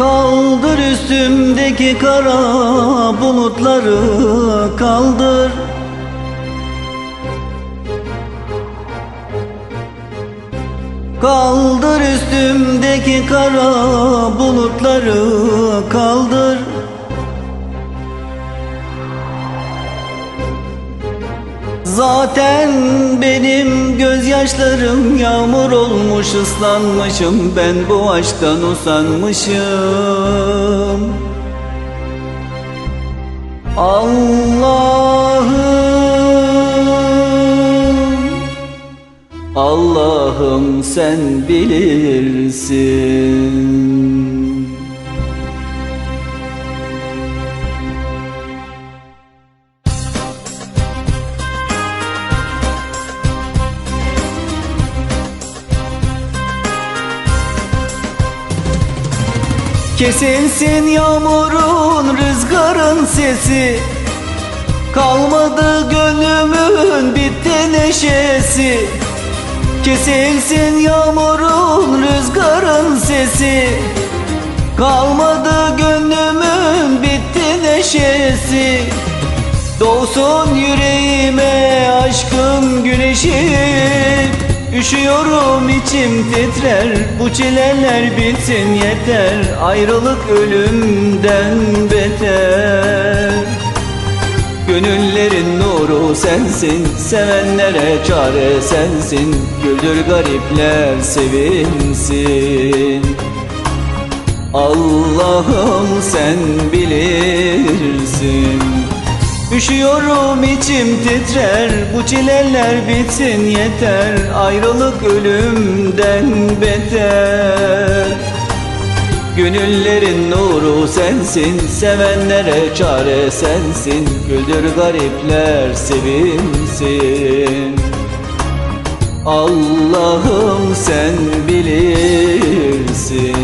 Kaldır üstümdeki kara bulutları kaldır. Kaldır üstümdeki kara bulutları Zaten benim gözyaşlarım yağmur olmuş ıslanmışım. Ben bu aşktan usanmışım. Allah'ım Allah'ım sen bilirsin Kesilsin yağmurun rüzgarın sesi. Kalmadı gönlümün bitti neşesi. Kesilsin yağmurun rüzgarın sesi. Kalmadı gönlümün bitti neşesi. Doğsun yüreğime aşkın güneşi Üşüyorum içim titrer. Bu çileler bitsin yeter. Ayrılık ölümden beter. Gönüllerin nuru sensin Sevenlere çare sensin. Güldür garipler sevinsin. Allah'ım sen bilirsin Üşüyorum içim titrer. Bu çileler bitsin yeter. Ayrılık ölümden beter. Gönüllerin nuru sensin Sevenlere çare sensin. Güldür garipler sevinsin. Allah'ım sen bilirsin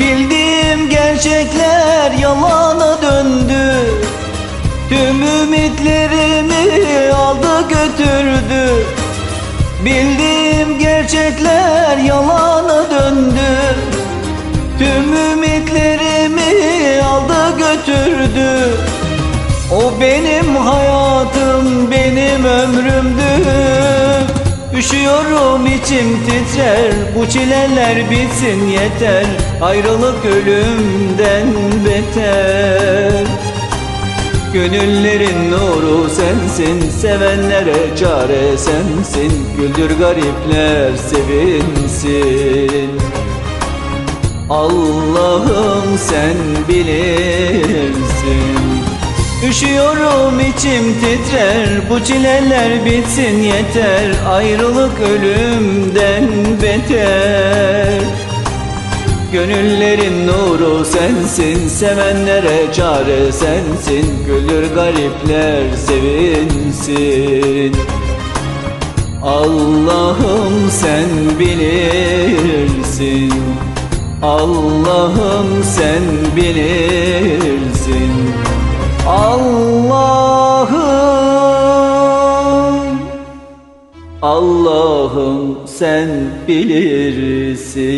Bildiğim gerçekler yalana döndü. Tüm ümitlerimi aldı götürdü. Bildiğim gerçekler yalana döndü. Tüm ümitlerimi aldı götürdü. O benim hayatım benim ömrümdü Üşüyorum içim titrer. Bu çileler bitsin yeter. Ayrılık ölümden beter. Gönüllerin nuru sensin Sevenlere çare sensin. Güldür garipler sevinsin. Allah'ım sen bilirsin Üşüyorum içim titrer. Bu çileler bitsin yeter. Ayrılık ölümden beter. Gönüllerin nuru sensin Sevenlere çare sensin. Güldür garipler sevinsin. Allah'ım sen bilirsin. Allah'ım sen bilirsin Allah'ım Allah'ım sen bilirsin